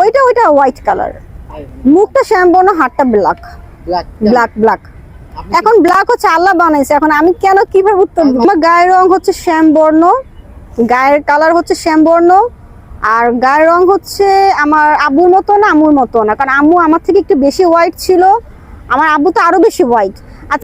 ওইটা ওইটা white colour মুখটা শ্যামবর্ণ হাতটা ব্ল্যাক ব্ল্যাক ব্ল্যাক এখন ব্ল্যাক হচ্ছে আল্লাহ বানাইছে। এখন আমি কেন কীভাবে উত্তর দিব আমার গায়ের রং হচ্ছে শ্যামবর্ণ গায়ের কালার হচ্ছে শ্যামবর্ণ আর গায়ের রং হচ্ছে আমার আব্বুর মতো না আম্মুর মতো না। কারণ আম্মু আমার থেকে একটু বেশি হোয়াইট ছিল। আমার আব্বু তো আরও বেশি হোয়াইট আর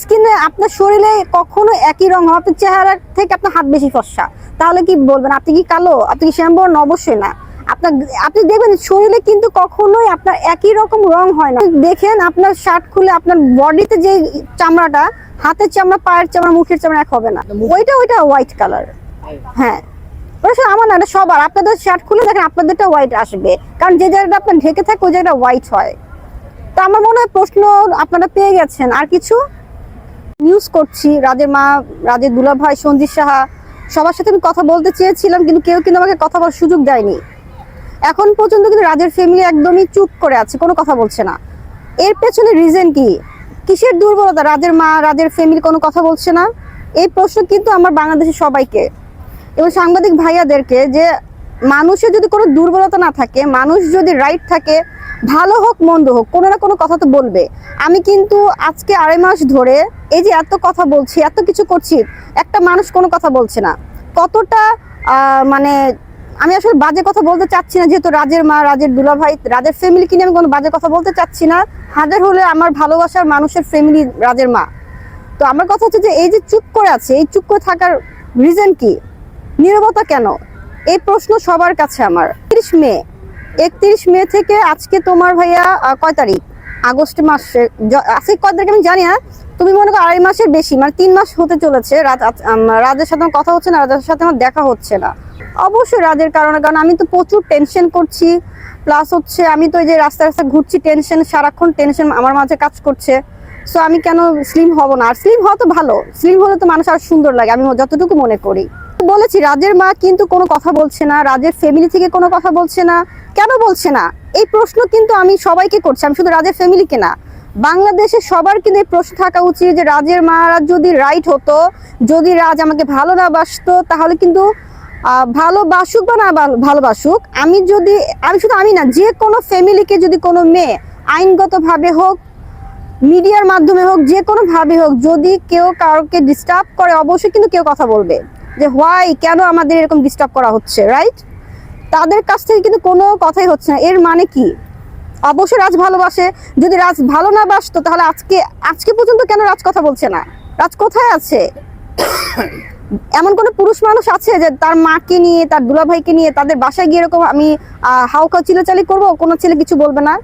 স্কিনে আপনার শরীরে কখনো একই রং হবে আপনার চেহারা থেকে আপনার হাত বেশি ফর্সা। তাহলে কি বলবেন? আপনি কি কালো? আপনি কি শ্যামবর্ণ? অবশ্যই না। আপনার আপনি দেখবেন শরীরে কিন্তু কখনোই আপনার একই রকম রং হয় না। দেখেন আপনার শার্ট খুলে আপনার বডিতে যে চামড়াটা হাতের চামড়া পায়ের চামড়া মুখের চামড়া এক হবে না। ওইটা ওইটা হোয়াইট কালার হ্যাঁ। ওটা শুধু আমার না এটা সবার। আপনাদের শার্ট খুলে দেখেন আপনাদেরটা হোয়াইট আসবে। কারণ যে জায়গাটা আপনার ঢেকে থাকে ওই জায়গাটা হোয়াইট হয়। তো আমার মনে হয় প্রশ্ন আপনারা পেয়ে গেছেন। আর কিছু? নিউজ করছি। রাজের মা রাজের দুলা ভাই সঞ্জিত সাহা সবার সাথে আমি কথা বলতে চেয়েছিলাম কিন্তু কেউ কিন্তু আমাকে কথা বলার সুযোগ দেয়নি। এখন পর্যন্ত কিন্তু রাজের ফ্যামিলি একদমই চুপ করে আছে, কোনো কথা বলছে না। এর পেছনে রিজন কি? কিসের দুর্বলতা? রাজের মা, রাজের ফ্যামিলি কোনো কথা বলছে না? এই প্রশ্ন কিন্তু আমার বাংলাদেশের সবাইকে এবং সাংবাদিক ভাইয়াদেরকে যে মানুষের যদি কোনো দুর্বলতা না থাকে, মানুষ যদি রাইট থাকে, ভালো হোক, মন্দ হোক, কোনো না কোনো কথা তো বলবে। আমি কিন্তু আজকে আড়াই মাস ধরে এই যে এত কথা বলছি, এত কিছু করছি, একটা মানুষ কোনো কথা বলছে না। কতটা মানে আমি আসলে বাজে কথা বলতে চাচ্ছি না, যেহেতু রাজের মা, রাজের দুলা ভাই রাজের ফ্যামিলি নিয়ে আমি কোনো বাজে কথা বলতে চাচ্ছি না। হাজার হলে আমার ভালোবাসার মানুষের ফ্যামিলি রাজের মা। তো আমার কথা হচ্ছে যে, এই যে চুপ করে আছে, এই চুপ করে থাকার রিজন কি? নীরবতা কেন? এই প্রশ্ন সবার কাছে আমার। একত্রিশ মে একত্রিশ মে থেকে আজকে তোমার ভাইয়া কয় তারিখ? আগস্ট মাসে আজকে কয় তারিখ আমি জানি না। তুমি মনে করো আড়াই মাসের বেশি মানে তিন মাস হতে চলেছে। রাজের সাথে আমার কথা হচ্ছে না, রাজের সাথে আমার দেখা হচ্ছে না। অবশ্যই রাজের কারণে, কারণ আমি তো প্রচুর টেনশন করছি। প্লাস হচ্ছে আমি তো এই যে রাস্তা রাস্তা ঘুরছি টেনশন সারাক্ষণ টেনশন আমার মাঝে কাজ করছে। সো আমি কেন স্লিম হব না? আর স্লিম হওয়া তো ভালো। স্লিম হলে তো মানুষ আর সুন্দর লাগে, আমি যতটুকু মনে করি। বলেছি, রাজের মা কিন্তু কোনো কথা বলছে না, রাজের ফ্যামিলি থেকে কোনো কথা বলছে না। কেন বলছে না? এই প্রশ্ন কিন্তু আমি সবাইকে করছি, আমি শুধু রাজের ফ্যামিলিকে না। বাংলাদেশে সবার কিন্তু এই প্রশ্ন থাকা উচিত যে, রাজের মারা যদি রাইট হতো, যদি রাজ আমাকে ভালো না বাসতো, তাহলে কিন্তু ভালোবাসুক বা না ভালো- ভালোবাসুক আমি যদি আমি শুধু আমি না, যে কোনো ফ্যামিলিকে যদি কোনো মেয়ে আইনগতভাবে হোক, মিডিয়ার মাধ্যমে হোক, যে কোনো ভাবে হোক, যদি কেউ কাউকে ডিস্টার্ব করে, অবশ্যই কিন্তু কেউ কথা বলবে। যে হোয়াই কেন আমাদের এরকম ডিস্টার্ব করা হচ্ছে রাইট তাদের কাছ থেকে কিন্তু কোনো কথাই হচ্ছে না। এর মানে কি? অবশ্যই রাজ ভালোবাসে যদি রাজ ভালো না বাসতো, তাহলে আজকে আজকে পর্যন্ত কেন রাজ কথা বলছে না? রাজ কোথায় আছে? এমন কোনো পুরুষ মানুষ আছে যে তার মাকে নিয়ে, তার দুলাভাইকে নিয়ে তাদের বাসায় গিয়ে এরকম আমি হাউকা চিলাচালি করব? কোনো ছেলে কিছু বলবে না?